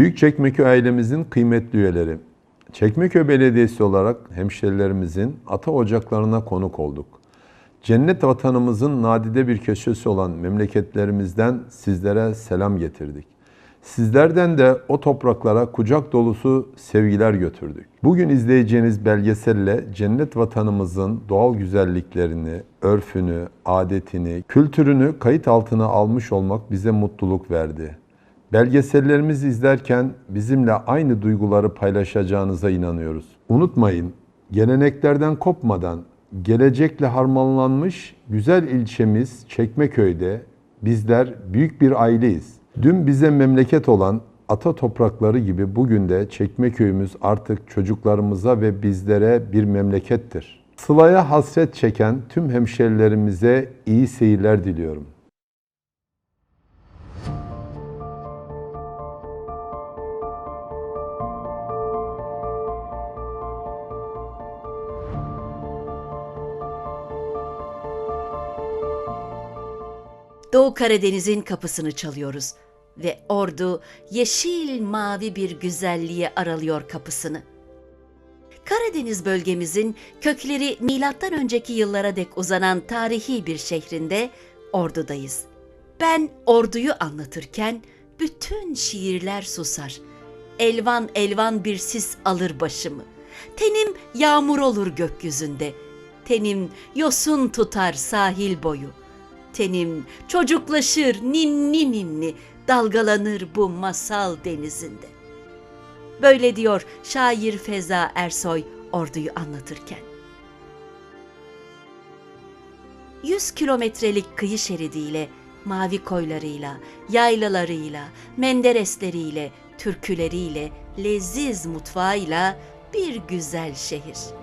Büyükçekmekköy ailemizin kıymetli üyeleri. Çekmeköy Belediyesi olarak hemşerilerimizin ata ocaklarına konuk olduk. Cennet vatanımızın nadide bir köşesi olan memleketlerimizden sizlere selam getirdik. Sizlerden de o topraklara kucak dolusu sevgiler götürdük. Bugün izleyeceğiniz belgeselle cennet vatanımızın doğal güzelliklerini, örfünü, adetini, kültürünü kayıt altına almış olmak bize mutluluk verdi. Belgesellerimizi izlerken bizimle aynı duyguları paylaşacağınıza inanıyoruz. Unutmayın, geleneklerden kopmadan gelecekle harmanlanmış güzel ilçemiz Çekmeköy'de bizler büyük bir aileyiz. Dün bize memleket olan ata toprakları gibi bugün de Çekmeköy'ümüz artık çocuklarımıza ve bizlere bir memlekettir. Sıla'ya hasret çeken tüm hemşerilerimize iyi seyirler diliyorum. Doğu Karadeniz'in kapısını çalıyoruz ve ordu yeşil mavi bir güzelliğe aralıyor kapısını. Karadeniz bölgemizin kökleri milattan önceki yıllara dek uzanan tarihi bir şehrinde Ordu'dayız. Ben Ordu'yu anlatırken bütün şiirler susar. Elvan elvan bir sis alır başımı. Tenim yağmur olur gökyüzünde. Tenim yosun tutar sahil boyu. Tenim çocuklaşır ninni ninni dalgalanır bu masal denizinde. Böyle diyor şair Feza Ersoy orduyu anlatırken. Yüz kilometrelik kıyı şeridiyle, mavi koylarıyla, yaylalarıyla, menderesleriyle, türküleriyle, leziz mutfağıyla bir güzel şehir.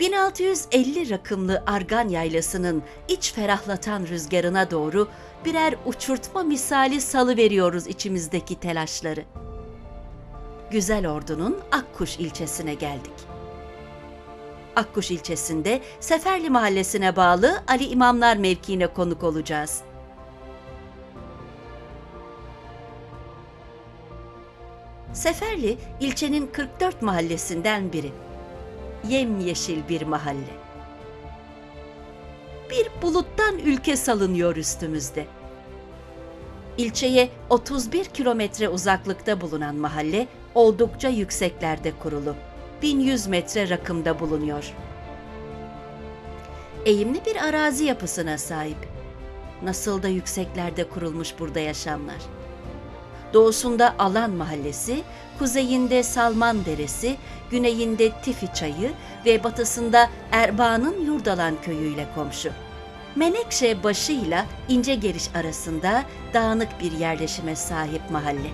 1650 rakımlı Argan Yaylası'nın iç ferahlatan rüzgarına doğru birer uçurtma misali salı veriyoruz içimizdeki telaşları. Güzel Ordu'nun Akkuş ilçesine geldik. Akkuş ilçesinde Seferli Mahallesi'ne bağlı Ali İmamlar mevkiine konuk olacağız. Seferli ilçenin 44 mahallesinden biri yemyeşil bir mahalle. Bir buluttan ülke salınıyor üstümüzde. İlçeye 31 kilometre uzaklıkta bulunan mahalle oldukça yükseklerde kurulu. 1100 metre rakımda bulunuyor. Eğimli bir arazi yapısına sahip. Nasıl da yükseklerde kurulmuş burada yaşamlar. Doğusunda Alan Mahallesi, kuzeyinde Salman Deresi, güneyinde Tifi Çayı ve batısında Erbaa'nın Yurdalan köyüyle komşu. Menekşe başıyla İnce Geriş arasında dağınık bir yerleşime sahip mahalle.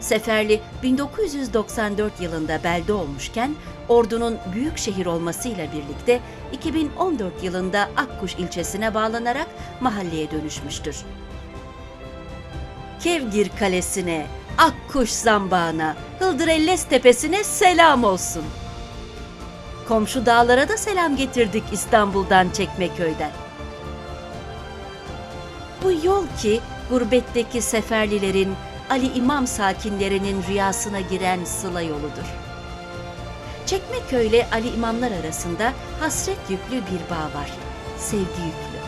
Seferli 1994 yılında belde olmuşken ordunun büyük şehir olmasıyla birlikte 2014 yılında Akkuş ilçesine bağlanarak mahalleye dönüşmüştür. Kevgir Kalesi'ne, Akkuş Zambağı'na, Hıldırellez Tepesi'ne selam olsun. Komşu dağlara da selam getirdik İstanbul'dan Çekmeköy'den. Bu yol ki gurbetteki seferlilerin, Ali İmam sakinlerinin rüyasına giren sıla yoludur. Çekmeköy ile Ali İmamlar arasında hasret yüklü bir bağ var. Sevgi yüklü.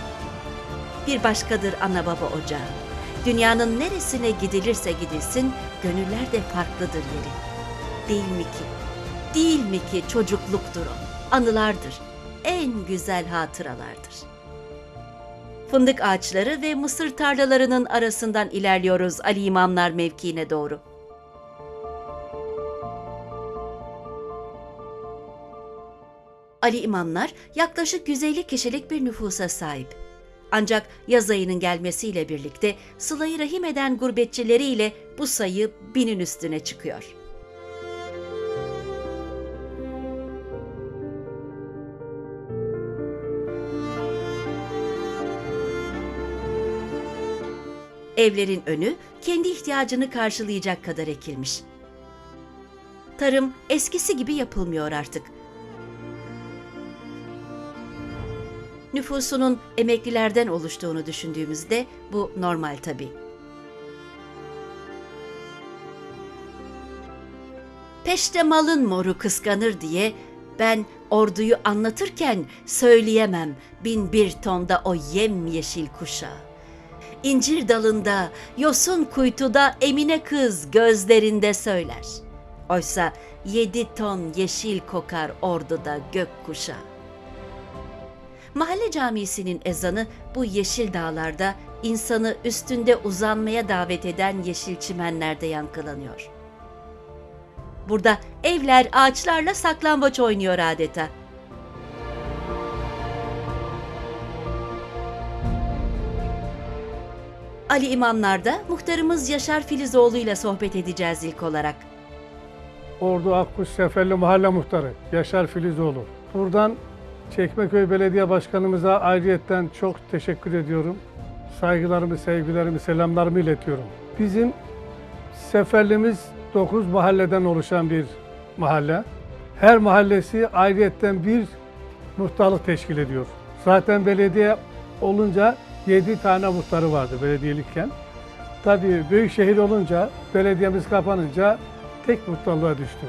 Bir başkadır ana baba ocağı. Dünyanın neresine gidilirse gidilsin, gönüller de farklıdır yeri. Değil mi ki? Değil mi ki çocukluktur o, anılardır, en güzel hatıralardır. Fındık ağaçları ve mısır tarlalarının arasından ilerliyoruz Ali İmamlar mevkiine doğru. Ali İmamlar yaklaşık 150 kişilik bir nüfusa sahip. Ancak yaz ayının gelmesiyle birlikte sılayı rahim eden gurbetçileriyle bu sayı binin üstüne çıkıyor. Evlerin önü kendi ihtiyacını karşılayacak kadar ekilmiş. Tarım eskisi gibi yapılmıyor artık. nüfusunun emeklilerden oluştuğunu düşündüğümüzde bu normal tabi. Peşte malın moru kıskanır diye ben orduyu anlatırken söyleyemem bin bir tonda o yemyeşil kuşağı incir dalında, yosun kuytuda emine kız gözlerinde söyler. Oysa yedi ton yeşil kokar orduda gök kuşağı. Mahalle camisinin ezanı bu yeşil dağlarda insanı üstünde uzanmaya davet eden yeşil çimenlerde yankılanıyor. Burada evler ağaçlarla saklambaç oynuyor adeta. Ali İmamlar'da muhtarımız Yaşar Filizoğlu ile sohbet edeceğiz ilk olarak. Ordu Akkuş Seferli Mahalle Muhtarı Yaşar Filizoğlu. Buradan Çekmeköy Belediye Başkanımıza ayrıyetten çok teşekkür ediyorum. Saygılarımı, sevgilerimi, selamlarımı iletiyorum. Bizim seferlimiz 9 mahalleden oluşan bir mahalle. Her mahallesi ayrıyetten bir muhtarlık teşkil ediyor. Zaten belediye olunca 7 tane muhtarı vardı belediyelikken. Tabii büyük şehir olunca, belediyemiz kapanınca tek muhtarlığa düştü.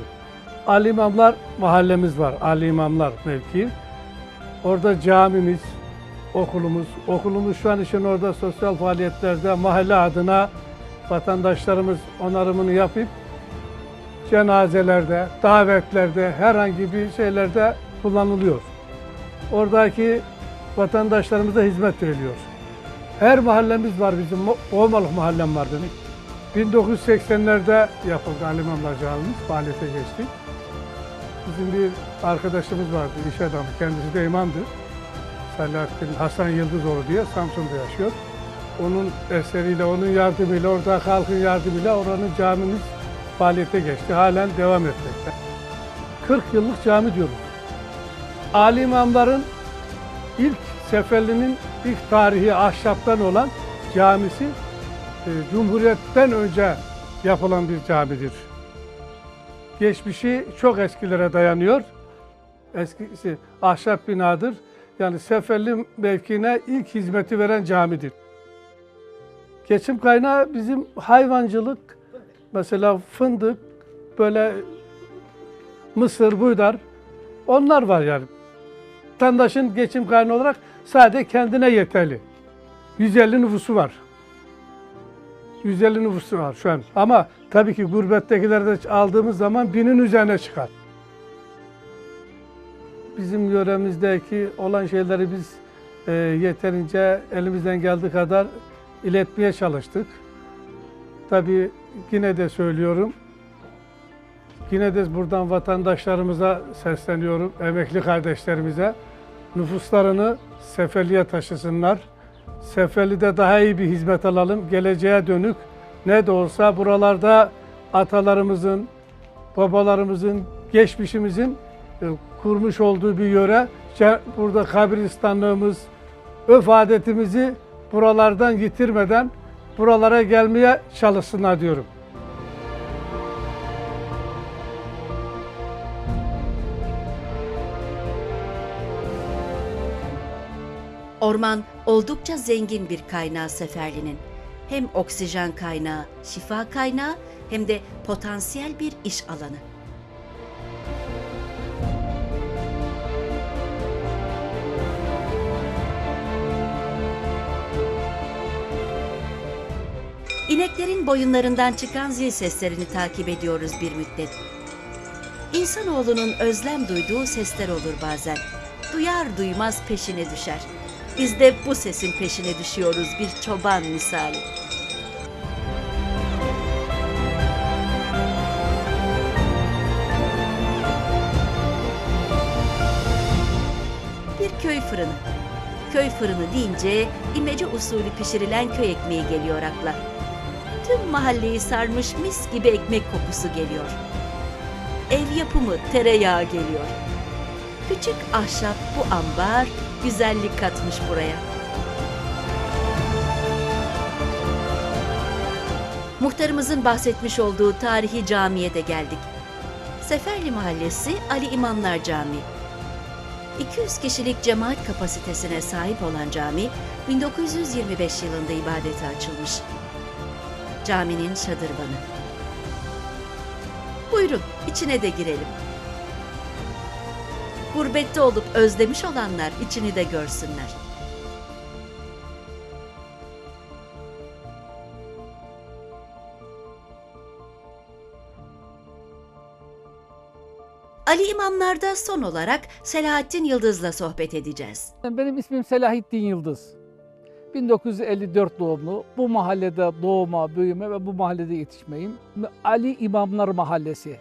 Ali İmamlar mahallemiz var, Ali İmamlar mevki. Orada camimiz, okulumuz, okulumuz şu an için orada sosyal faaliyetlerde mahalle adına vatandaşlarımız onarımını yapıp cenazelerde, davetlerde, herhangi bir şeylerde kullanılıyor. Oradaki vatandaşlarımıza hizmet veriliyor. Her mahallemiz var bizim. Olmalık mahallem var dedik. 1980'lerde yapıldı Ali İmamlar Camimiz, faaliyete geçti. Bizim bir arkadaşımız vardı, iş adamı, kendisi de imamdı. Selahattin Hasan Yıldızoğlu diye Samsun'da yaşıyor. Onun eseriyle, onun yardımıyla, orada halkın yardımıyla oranın camimiz faaliyete geçti. Halen devam etmekte. 40 yıllık cami diyoruz. Ali imamların ilk seferlinin ilk tarihi ahşaptan olan camisi e, Cumhuriyet'ten önce yapılan bir camidir. Geçmişi çok eskilere dayanıyor. Eskisi ahşap binadır. Yani Seferli mevkiine ilk hizmeti veren camidir. Geçim kaynağı bizim hayvancılık, mesela fındık, böyle mısır, buğdar, onlar var yani. Vatandaşın geçim kaynağı olarak sadece kendine yeterli. 150 nüfusu var. 150 nüfusu var şu an. Ama tabii ki gurbettekileri de aldığımız zaman binin üzerine çıkar. Bizim yöremizdeki olan şeyleri biz e, yeterince elimizden geldiği kadar iletmeye çalıştık. Tabii yine de söylüyorum. Yine de buradan vatandaşlarımıza sesleniyorum, emekli kardeşlerimize. Nüfuslarını Seferli'ye taşısınlar. Seferli'de daha iyi bir hizmet alalım. Geleceğe dönük ne de olsa buralarda atalarımızın, babalarımızın, geçmişimizin e, kurmuş olduğu bir yöre. Burada kabristanlığımız, öf adetimizi buralardan yitirmeden buralara gelmeye çalışsınlar diyorum. Orman oldukça zengin bir kaynağı Seferli'nin. Hem oksijen kaynağı, şifa kaynağı hem de potansiyel bir iş alanı. İneklerin boyunlarından çıkan zil seslerini takip ediyoruz bir müddet. İnsanoğlunun özlem duyduğu sesler olur bazen. Duyar duymaz peşine düşer. Biz de bu sesin peşine düşüyoruz bir çoban misali. Bir köy fırını. Köy fırını deyince imece usulü pişirilen köy ekmeği geliyor akla. Tüm mahalleyi sarmış mis gibi ekmek kokusu geliyor. Ev yapımı tereyağı geliyor. Küçük ahşap bu ambar güzellik katmış buraya. Muhtarımızın bahsetmiş olduğu tarihi camiye de geldik. Seferli Mahallesi Ali İmamlar Camii. 200 kişilik cemaat kapasitesine sahip olan cami 1925 yılında ibadete açılmış. Caminin şadırvanı. Buyurun içine de girelim. Gurbette olup özlemiş olanlar içini de görsünler. Ali İmamlar'da son olarak Selahattin Yıldız'la sohbet edeceğiz. Benim ismim Selahattin Yıldız. 1954 doğumlu. Bu mahallede doğma, büyüme ve bu mahallede yetişmeyim. Ali İmamlar Mahallesi.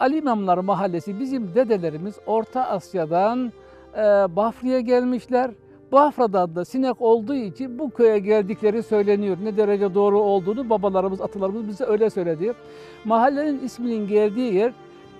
Ali İmamlar Mahallesi bizim dedelerimiz Orta Asya'dan e, Bafra'ya gelmişler. Bafra'dan da sinek olduğu için bu köye geldikleri söyleniyor. Ne derece doğru olduğunu babalarımız, atalarımız bize öyle söyledi. Mahallenin isminin geldiği yer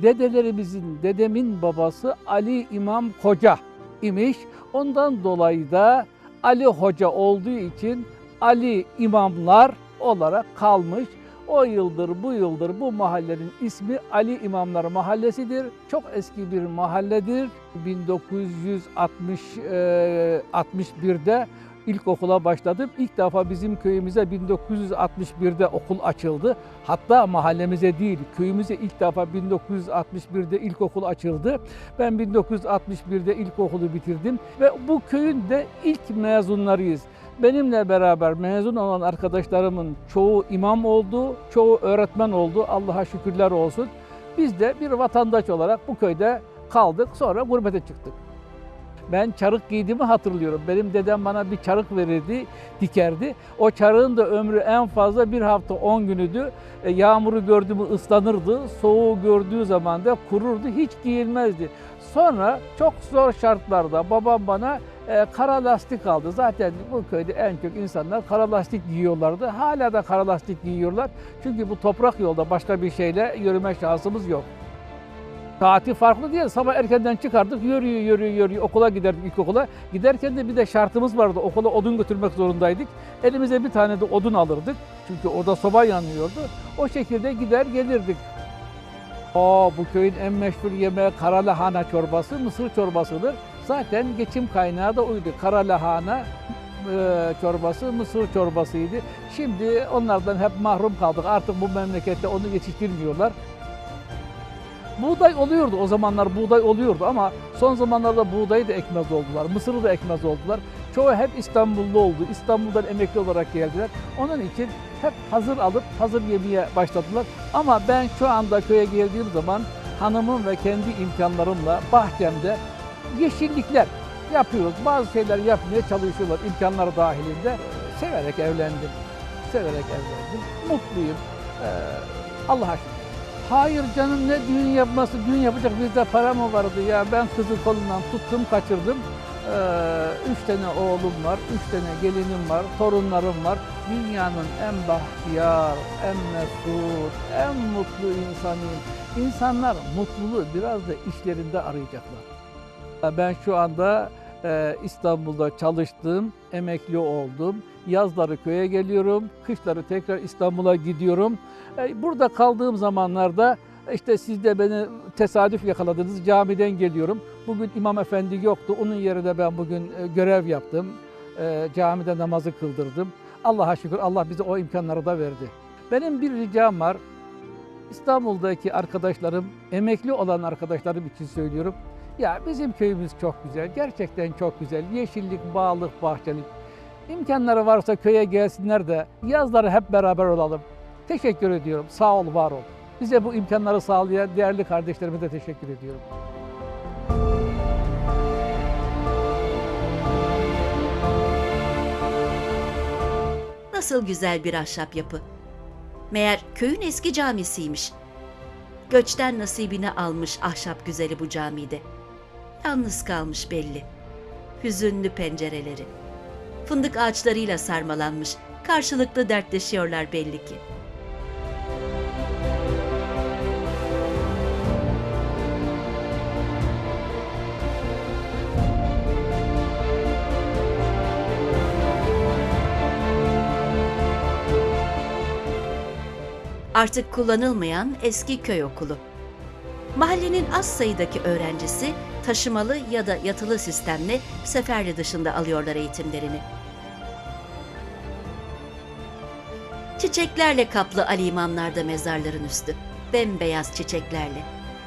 dedelerimizin, dedemin babası Ali İmam Koca imiş. Ondan dolayı da Ali Hoca olduğu için Ali İmamlar olarak kalmış. O yıldır bu yıldır bu mahallenin ismi Ali İmamlar Mahallesi'dir. Çok eski bir mahalledir. 1960 e, 61'de ilkokula başladım. İlk defa bizim köyümüze 1961'de okul açıldı. Hatta mahallemize değil, köyümüze ilk defa 1961'de ilkokul açıldı. Ben 1961'de ilkokulu bitirdim ve bu köyün de ilk mezunlarıyız. Benimle beraber mezun olan arkadaşlarımın çoğu imam oldu, çoğu öğretmen oldu. Allah'a şükürler olsun. Biz de bir vatandaş olarak bu köyde kaldık. Sonra gurbete çıktık. Ben çarık giydiğimi hatırlıyorum. Benim dedem bana bir çarık verirdi, dikerdi. O çarığın da ömrü en fazla bir hafta 10 günüdü. E, yağmuru gördü mü ıslanırdı, soğuğu gördüğü zaman da kururdu, hiç giyilmezdi. Sonra çok zor şartlarda babam bana e, kara lastik aldı. Zaten bu köyde en çok insanlar kara lastik giyiyorlardı. Hala da kara lastik giyiyorlar. Çünkü bu toprak yolda başka bir şeyle yürüme şansımız yok. Saati farklı değil. Sabah erkenden çıkardık, yürüyor, yürüyor, yürüyor. Okula giderdik ilkokula. Giderken de bir de şartımız vardı. Okula odun götürmek zorundaydık. Elimize bir tane de odun alırdık. Çünkü orada soba yanıyordu. O şekilde gider gelirdik. Aa, bu köyün en meşhur yemeği kara lahana çorbası, mısır çorbasıdır. Zaten geçim kaynağı da oydu. Kara lahana e, çorbası, mısır çorbasıydı. Şimdi onlardan hep mahrum kaldık. Artık bu memlekette onu yetiştirmiyorlar. Buğday oluyordu o zamanlar buğday oluyordu ama son zamanlarda buğdayı da ekmez oldular, mısırı da ekmez oldular. Çoğu hep İstanbullu oldu, İstanbul'dan emekli olarak geldiler. Onun için hep hazır alıp hazır yemeye başladılar. Ama ben şu anda köye geldiğim zaman hanımım ve kendi imkanlarımla bahçemde yeşillikler yapıyoruz. Bazı şeyler yapmaya çalışıyorlar imkanlar dahilinde. Severek evlendim, severek evlendim. Mutluyum. Ee, Allah'a şükür. Hayır canım ne düğün yapması, düğün yapacak bizde para mı vardı ya? Ben kızı kolundan tuttum, kaçırdım. Ee, üç tane oğlum var, üç tane gelinim var, torunlarım var. Dünyanın en bahtiyar, en mesut, en mutlu insanıyım. İnsanlar mutluluğu biraz da işlerinde arayacaklar. Ben şu anda e, İstanbul'da çalıştım, emekli oldum. Yazları köye geliyorum, kışları tekrar İstanbul'a gidiyorum. E, Burada kaldığım zamanlarda işte siz de beni tesadüf yakaladınız. Camiden geliyorum. Bugün imam efendi yoktu. Onun yerine ben bugün e, görev yaptım. Camide namazı kıldırdım. Allah'a şükür Allah bize o imkanları da verdi. Benim bir ricam var. İstanbul'daki arkadaşlarım, emekli olan arkadaşlarım için söylüyorum. Ya bizim köyümüz çok güzel. Gerçekten çok güzel. Yeşillik, bağlık, bahçelik. İmkanları varsa köye gelsinler de yazları hep beraber olalım. Teşekkür ediyorum. Sağ ol, var ol. Bize bu imkanları sağlayan değerli kardeşlerime de teşekkür ediyorum. Nasıl güzel bir ahşap yapı. Meğer köyün eski camisiymiş. Göçten nasibini almış ahşap güzeli bu camide. Yalnız kalmış belli. Hüzünlü pencereleri. Fındık ağaçlarıyla sarmalanmış. Karşılıklı dertleşiyorlar belli ki. Artık kullanılmayan eski köy okulu. Mahallenin az sayıdaki öğrencisi taşımalı ya da yatılı sistemle Seferli dışında alıyorlar eğitimlerini. Çiçeklerle kaplı Ali İmamlar'da mezarların üstü. bembeyaz çiçeklerle.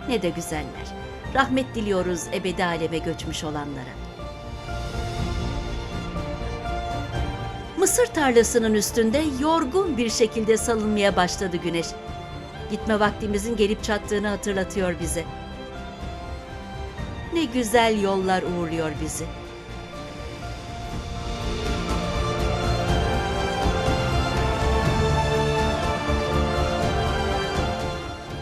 Ne de güzeller. Rahmet diliyoruz ebedi aleme göçmüş olanlara. Mısır tarlasının üstünde yorgun bir şekilde salınmaya başladı güneş. Gitme vaktimizin gelip çattığını hatırlatıyor bize. Ne güzel yollar uğurluyor bizi.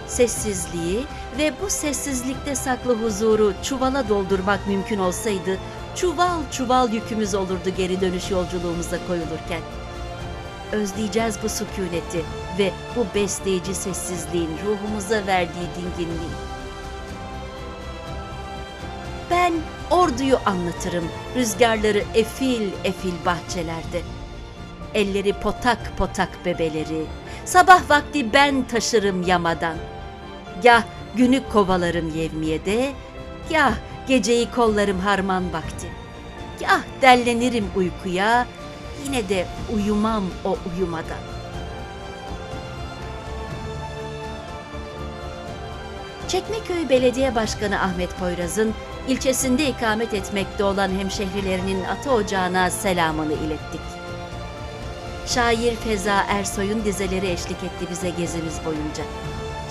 Sessizliği ve bu sessizlikte saklı huzuru çuvala doldurmak mümkün olsaydı, çuval çuval yükümüz olurdu geri dönüş yolculuğumuza koyulurken. Özleyeceğiz bu sükuneti ve bu besleyici sessizliğin ruhumuza verdiği dinginliği. Ben orduyu anlatırım, rüzgarları efil efil bahçelerde. Elleri potak potak bebeleri, sabah vakti ben taşırım yamadan. Gah günü kovalarım yevmiyede, gah geceyi kollarım harman vakti. Gah dellenirim uykuya, yine de uyumam o uyumadan. Çekmeköy Belediye Başkanı Ahmet Poyraz'ın ilçesinde ikamet etmekte olan hemşehrilerinin ata ocağına selamını ilettik. Şair Feza Ersoy'un dizeleri eşlik etti bize gezimiz boyunca.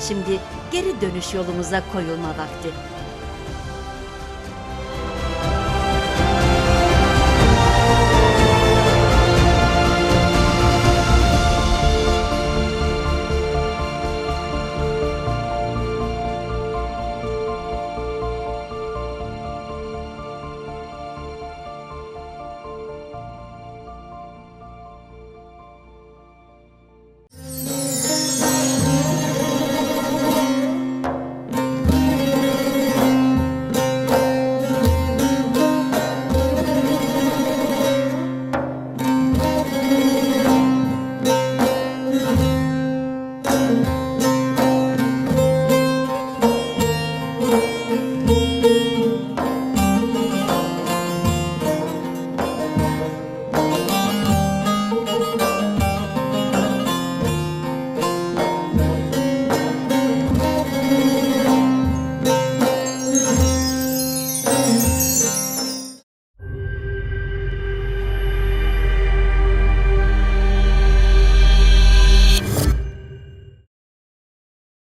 Şimdi geri dönüş yolumuza koyulma vakti.